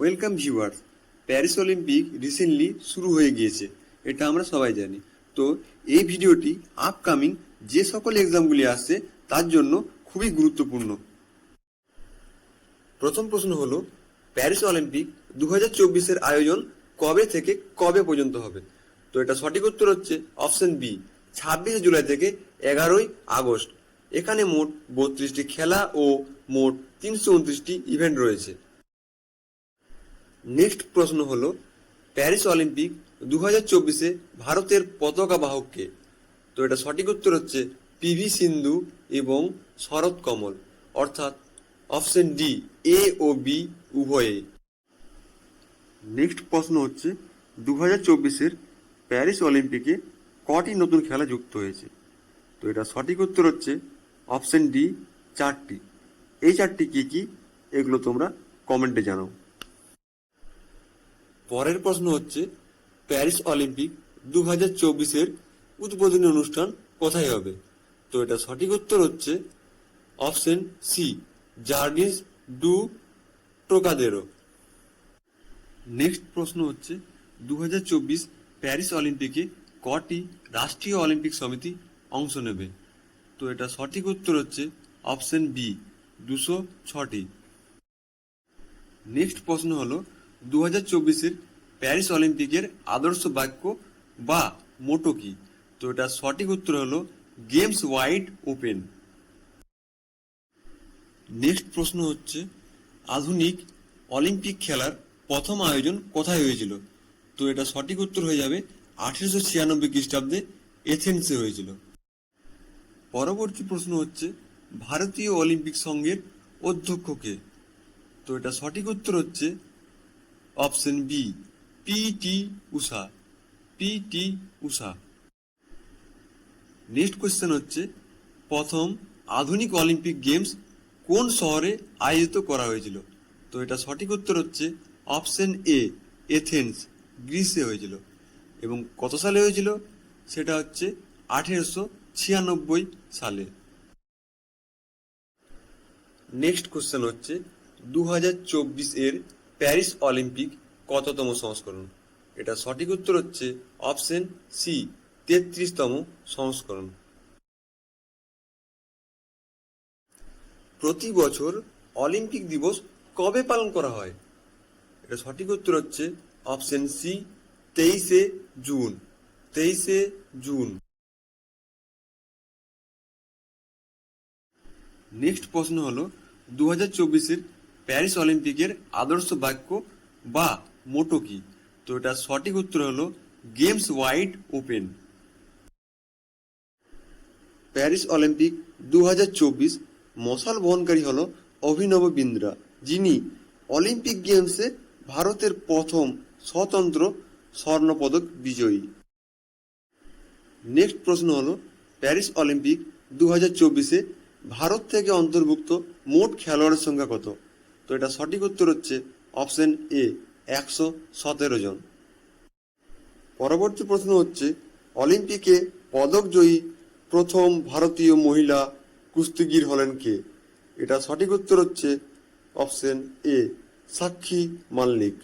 Welcome viewers, Paris Olympic recently শুরু হয়ে গিয়েছে, এটা আমরা সবাই জানি। তো এই ভিডিওটি আপকামিং যে সকল এক্সামগুলি আসছে, তার জন্য খুবই গুরুত্বপূর্ণ। প্রথম প্রশ্ন হলো, প্যারিস অলিম্পিক দু হাজার চব্বিশের আয়োজন কবে থেকে কবে পর্যন্ত হবে? তো এটা সঠিক উত্তর হচ্ছে অপশন বি ছাব্বিশে জুলাই থেকে এগারোই আগস্ট। এখানে মোট বত্রিশটি খেলা ও মোট তিনশো উনত্রিশটি ইভেন্ট রয়েছে। নেক্সট প্রশ্ন হলো, প্যারিস অলিম্পিক দু হাজার চব্বিশে ভারতের পতাকা বাহককে। তো এটা সঠিক উত্তর হচ্ছে পিভি সিন্ধু এবং শরৎ কমল, অর্থাৎ অপশন ডি, এ ও বি উভয়ে। নেক্সট প্রশ্ন হচ্ছে দু হাজার চব্বিশের প্যারিস অলিম্পিকে কটি নতুন খেলা যুক্ত হয়েছে? তো এটা সঠিক উত্তর হচ্ছে অপশন ডি, চারটি। এই চারটি কি কি? এগুলো তোমরা কমেন্টে জানাও। পরের প্রশ্ন হচ্ছে, প্যারিস অলিম্পিক দু হাজার চব্বিশের উদ্বোধনী অনুষ্ঠান কোথায় হবে? তো এটা সঠিক উত্তর হচ্ছে option C Jardins du Trocadero. Next প্রশ্ন হচ্ছে দু হাজার চব্বিশ প্যারিস অলিম্পিকে কটি রাষ্ট্রীয় অলিম্পিক সমিতি অংশ নেবে? তো এটা সঠিক উত্তর হচ্ছে অপশন বি, দুশো ছটি। নেক্সট প্রশ্ন হলো দু হাজার চব্বিশের প্যারিস অলিম্পিকের আদর্শ বাক্য বা মোটো কি? তো এটা সঠিক উত্তর হলো গেমস ওয়াইড ওপেন। নেক্সট প্রশ্ন হচ্ছে, আধুনিক অলিম্পিক খেলার প্রথম আয়োজন কোথায় হয়েছিল? তো এটা সঠিক উত্তর হয়ে যাবে আঠেরোশো ছিয়ানব্বই খ্রিস্টাব্দে এথেন্সে হয়েছিল। পরবর্তী প্রশ্ন হচ্ছে, ভারতীয় অলিম্পিক সংঘের অধ্যক্ষকে তো এটা সঠিক উত্তর হচ্ছে option B P T Usha P T Usha next question হচ্ছে, প্রথম আধুনিক অলিম্পিক গেমস কোন শহরে আয়োজিত করা হয়েছিল? তো এটা সঠিক উত্তর হচ্ছে, অপশন এ, এথেন্স, গ্রিসে হয়েছিল। এবং কত সালে হয়েছিল? সেটা হচ্ছে, আঠেরোশো ছিয়ানব্বই সালে। নেক্সট কোশ্চেন হচ্ছে দু হাজার চব্বিশ এর প্যারিস অলিম্পিক কততম সংস্করণ? এটা সঠিক উত্তর হচ্ছে অপশন সি, তেত্রিশতম সংস্করণ। প্রতি বছর অলিম্পিক দিবস কবে পালন করা হয়? এটা সঠিক উত্তর হচ্ছে অপশন সি, তেইশে জুন। তেইশে জুন। নেক্সট প্রশ্ন হলো দু হাজার চব্বিশের প্যারিস অলিম্পিকের আদর্শ বাক্য বা মোটো কি? তো এটা সঠিক উত্তর হলো Games Wide Open. Paris Olympic দু হাজার চব্বিশ মশাল বহনকারী হল অভিনব বিন্দ্রা, যিনি অলিম্পিক গেমসে ভারতের প্রথম স্বতন্ত্র স্বর্ণপদক বিজয়ী। নেক্সট প্রশ্ন হলো, প্যারিস অলিম্পিক দু হাজার ভারত থেকে অন্তর্ভুক্ত মোট খেলোয়াড়ের সংখ্যা কত? তো এটা সঠিক উত্তর হচ্ছে অপশন এ, একশো সতেরো জন। পরবর্তী প্রশ্ন হচ্ছে, অলিম্পিকে পদক জয়ী প্রথম ভারতীয় মহিলা কুস্তিগির হলেন কে? এটা সঠিক উত্তর হচ্ছে অপশন এ, সাক্ষী মাল্লিক।